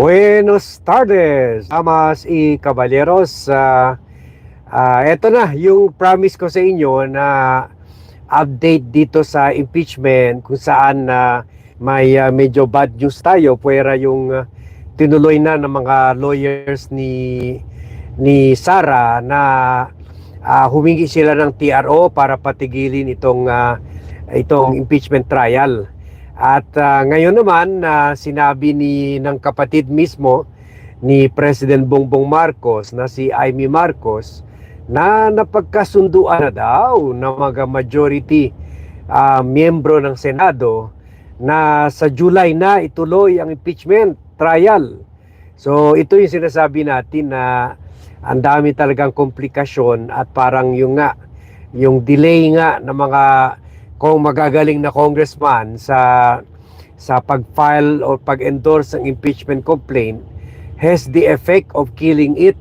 Buenos tardes, damas y caballeros. Ah, ah, eto na yung promise ko sa inyo na update dito sa impeachment kung saan na may ah, medyo bad news tayo. Pwera yung ah, tinuloy na ng mga lawyers ni ni Sara na ah, humingi sila ng TRO para patigilin itong ah, itong impeachment trial. At ah, ngayon naman na sinabi ni ng kapatid mismo ni President Bongbong Marcos na si Amy Marcos na napagkasunduan na daw ng mga majority ah, miyembro ng Senado na sa July na ituloy ang impeachment trial. So ito yung sinasabi natin na ang dami talagang komplikasyon at parang yung nga yung delay nga ng mga kung magagaling na congressman sa sa pag-file o pag-endorse ng impeachment complaint has the effect of killing it.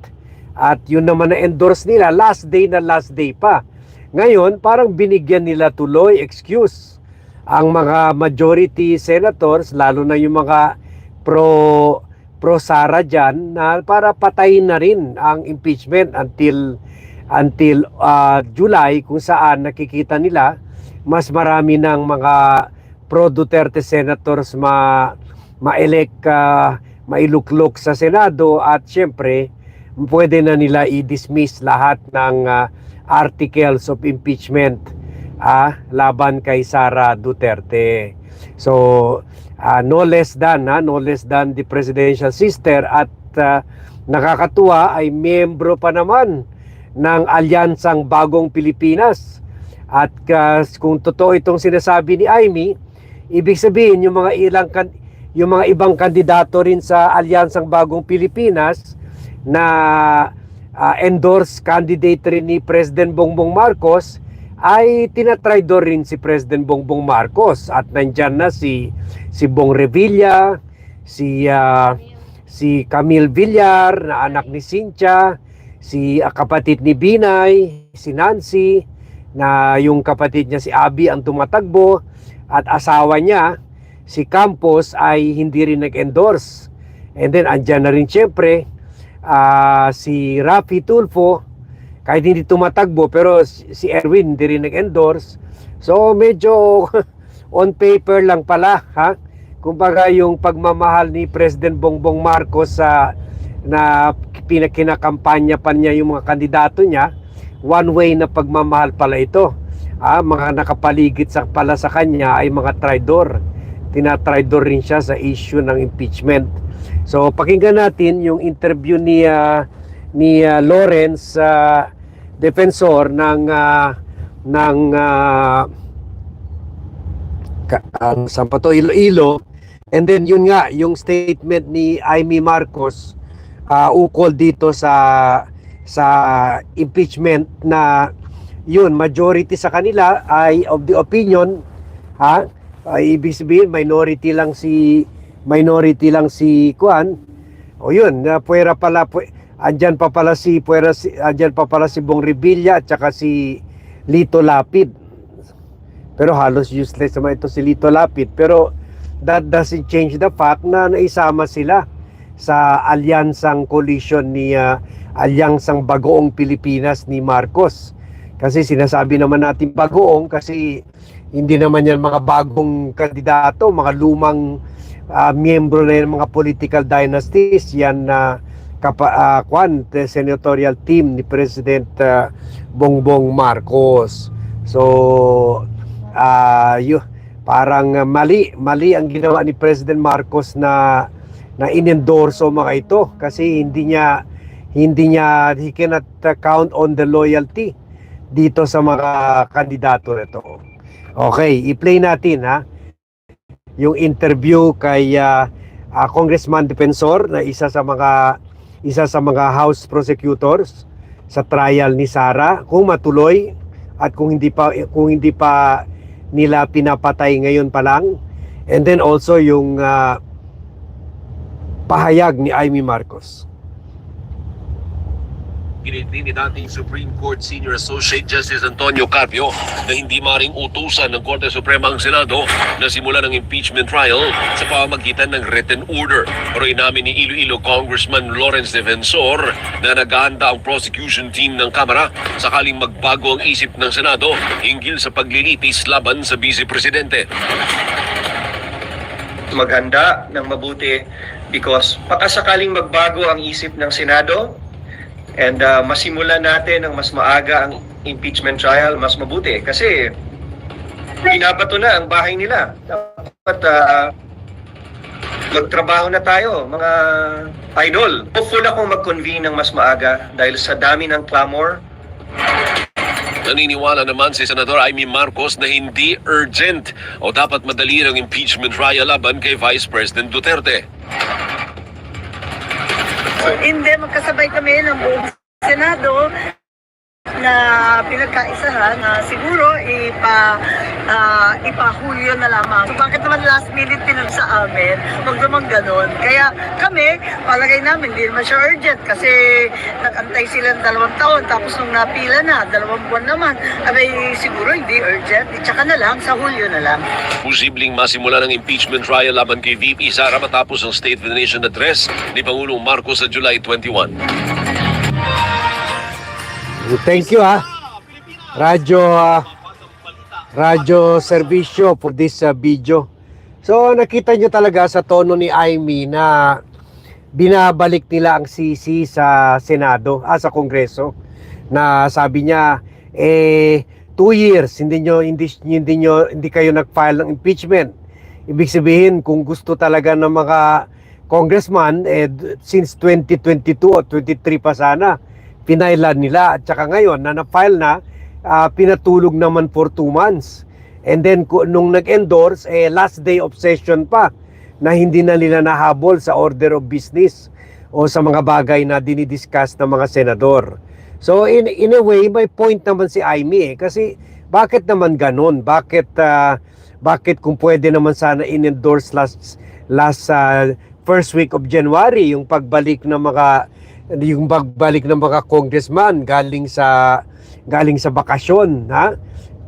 At yun naman na-endorse nila, last day na last day pa. Ngayon, parang binigyan nila tuloy excuse ang mga majority senators, lalo na yung mga pro pro Sara dyan, na para patayin na rin ang impeachment until until uh, July kung saan nakikita nila mas marami ng mga pro Duterte senators ma ma-elect uh, mailuklok sa Senado at syempre pwede na nila i-dismiss lahat ng uh, articles of impeachment ah, laban kay Sara Duterte. So uh, no less than ha, no less than the presidential sister at uh, nakakatuwa ay miyembro pa naman ng Alyansang Bagong Pilipinas. At uh, kung totoo itong sinasabi ni Amy, ibig sabihin yung mga ilang kan- yung mga ibang kandidato rin sa Alyansang Bagong Pilipinas na uh, endorse candidate rin ni President Bongbong Marcos ay tinatry rin si President Bongbong Marcos. At nandyan na si si Bong Revilla, si uh, si Camille Villar na anak ni Cynthia, si uh, kapatid ni Binay, si Nancy na yung kapatid niya si Abby ang tumatagbo at asawa niya si Campos ay hindi rin nag-endorse. And then andyan na rin syempre ah, si Rafi Tulfo kahit hindi tumatagbo pero si si Erwin hindi rin nag-endorse. So medyo on paper lang pala ha. Kumbaga yung pagmamahal ni President Bongbong Marcos sa na pinakinakampanya pa niya yung mga kandidato niya, one way na pagmamahal pala ito. Ah, mga nakapaligid sa pala sa kanya ay mga traidor. Tinatraidor rin siya sa issue ng impeachment. So pakinggan natin yung interview ni ah, ni ah, Lawrence sa defensor ng ah, ng ka, ang saan pa to? Iloilo. And then yun nga, yung statement ni Amy Marcos ah, ukol dito sa sa impeachment na yun, majority sa kanila ay of the opinion ha, ay ibig sabihin minority lang si minority lang si Kuan. O yun, na puwera pala pu, andyan pa pala si puwera si andyan pa pala si Bong Revilla at saka si Lito Lapid. Pero halos useless naman ito si Lito Lapid. Pero that doesn't change the fact na naisama sila sa alyansang coalition ni uh, alyansang bagoong Pilipinas ni Marcos. Kasi sinasabi naman natin bagoong kasi hindi naman yan mga bagong kandidato, mga lumang uh, miyembro na yan, mga political dynasties. Yan na uh, kapa, uh, kwan, the senatorial team ni President uh, Bongbong Marcos. So, uh, yu, parang mali, mali ang ginawa ni President Marcos na na inendorso mga ito kasi hindi niya hindi niya he cannot count on the loyalty dito sa mga kandidato nito. Okay, i-play natin ha? Yung interview kay uh, uh, Congressman Defensor na isa sa mga isa sa mga House prosecutors sa trial ni Sara. Kung matuloy at kung hindi pa kung hindi pa nila pinapatay ngayon pa lang. And then also yung uh, pahayag ni Amy Marcos. Ginitin ni dating Supreme Court Senior Associate Justice Antonio Carpio na hindi maring utusan ng Korte Suprema ang Senado na simula ng impeachment trial sa pamamagitan ng written order. Pero inamin ni Iloilo Congressman Lawrence Defensor na naghahanda ang prosecution team ng Kamara sakaling magbago ang isip ng Senado hinggil sa paglilitis laban sa Vice Presidente. Maghanda ng mabuti because baka sakaling magbago ang isip ng Senado and uh, masimulan natin ng mas maaga ang impeachment trial, mas mabuti. Kasi binabato na ang bahay nila. Dapat uh, magtrabaho na tayo, mga idol. Hopeful akong mag-convene ng mas maaga dahil sa dami ng clamor Naniniwala naman si Senador Amy Marcos na hindi urgent o dapat madali ang impeachment trial laban kay Vice President Duterte. Hindi, magkasabay kami ng buong Senado na pinagkaisahan na siguro ipa uh, ipahulyo na lamang. So bakit naman last minute pinag sa amin? Huwag naman ganun. Kaya kami, palagay namin, hindi naman siya urgent kasi nag-antay sila ng dalawang taon tapos nung napila na, dalawang buwan naman, abay siguro hindi urgent. Tsaka na lang, sa Hulyo na lang. Posibleng masimula ng impeachment trial laban kay VP Sara matapos ang State of the Nation address ni Pangulong Marcos sa July 21. Thank you ha. Radyo ah, Radyo Servisyo for this ah, video. So nakita nyo talaga sa tono ni Amy na binabalik nila ang sisi sa Senado, ah, sa Kongreso na sabi niya eh two years hindi nyo hindi hindi nyo hindi kayo nag-file ng impeachment. Ibig sabihin kung gusto talaga ng mga congressman eh, since 2022 o 23 pa sana pinailan nila at saka ngayon na na-file na ah, pinatulog naman for 2 months. And then nung nag-endorse eh, last day of session pa na hindi na nila nahabol sa order of business o sa mga bagay na dinidiscuss ng mga senador. So in, in a way may point naman si Amy eh, kasi bakit naman ganun? Bakit ah, bakit kung pwede naman sana in-endorse last last ah, first week of January yung pagbalik ng mga yung pagbalik ng mga congressman galing sa galing sa bakasyon ha?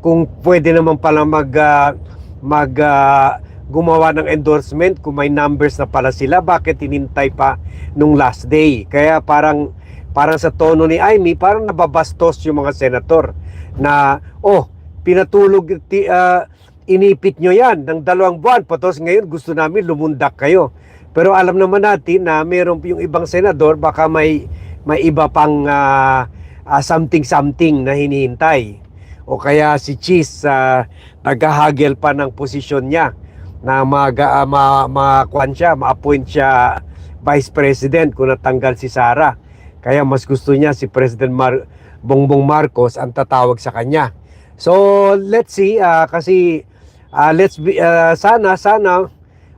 Kung pwede naman pala mag ah, mag ah, gumawa ng endorsement kung may numbers na pala sila bakit inintay pa nung last day? Kaya parang parang sa tono ni Amy parang nababastos yung mga senator na oh pinatulog ah, inipit nyo yan ng dalawang buwan. Patos ngayon gusto namin lumundak kayo. Pero alam naman natin na meron yung ibang senador baka may may iba pang ah, ah, something something na hinihintay. O kaya si Cheese uh, naghahagel pa ng posisyon niya na mag uh, ma, ma siya, ma-appoint siya vice president kung natanggal si Sara. Kaya mas gusto niya si President Mar Bongbong Marcos ang tatawag sa kanya. So let's see ah, kasi ah, let's be ah, sana sana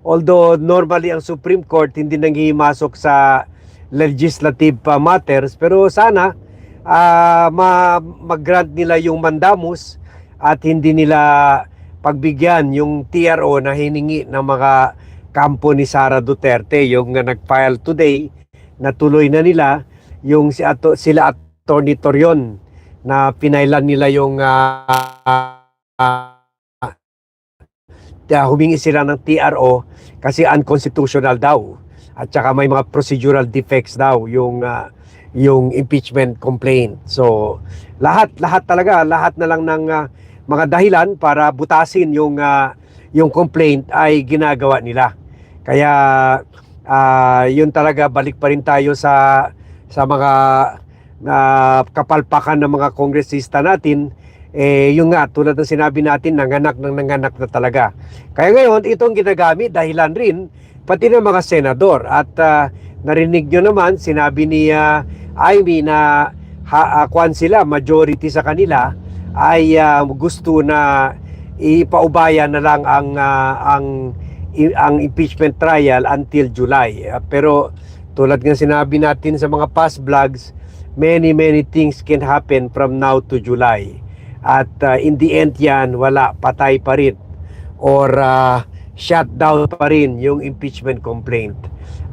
although normally ang Supreme Court hindi nangihimasok sa legislative uh, matters pero sana ah, ma- mag-grant nila yung mandamus at hindi nila pagbigyan yung TRO na hiningi ng mga kampo ni Sara Duterte. Yung uh, nag-file today na tuloy na nila yung si ato, sila Attorney Torion na pinailan nila yung ah, ah, ah, humingi sila ng TRO kasi unconstitutional daw. At saka may mga procedural defects daw yung ah, yung impeachment complaint. So lahat lahat talaga lahat na lang ng ah, mga dahilan para butasin yung ah, yung complaint ay ginagawa nila. Kaya ah, yun talaga balik pa rin tayo sa sa mga ah, kapalpakan ng mga kongresista natin eh yung nga tulad ng sinabi natin nanganak ng nanganak na talaga. Kaya ngayon itong ginagamit dahilan rin pati ng mga senador at ah, narinig nyo naman sinabi ni ah, Amy na ha, kwan sila majority sa kanila ay ah, gusto na ipaubaya na lang ang ah, ang i- ang impeachment trial until July. Ah, pero tulad ng sinabi natin sa mga past vlogs, many many things can happen from now to July. At ah, in the end yan, wala, patay pa rin. Or ah, shut down pa rin yung impeachment complaint.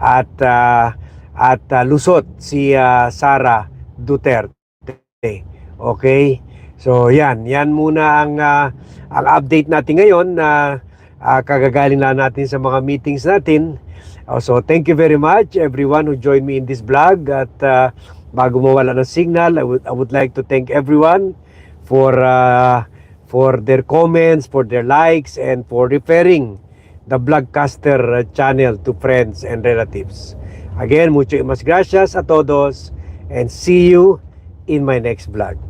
At ah, at ah, lusot si ah, Sara Duterte. Okay? So yan, yan muna ang ah, ang update natin ngayon na ah, kagagaling lang natin sa mga meetings natin. Uh, so thank you very much everyone who joined me in this vlog at ah, bago mawala ng signal, I would I would like to thank everyone for ah, for their comments, for their likes and for referring the Vlogcaster channel to friends and relatives. Again, mucho mas gracias a todos and see you in my next vlog.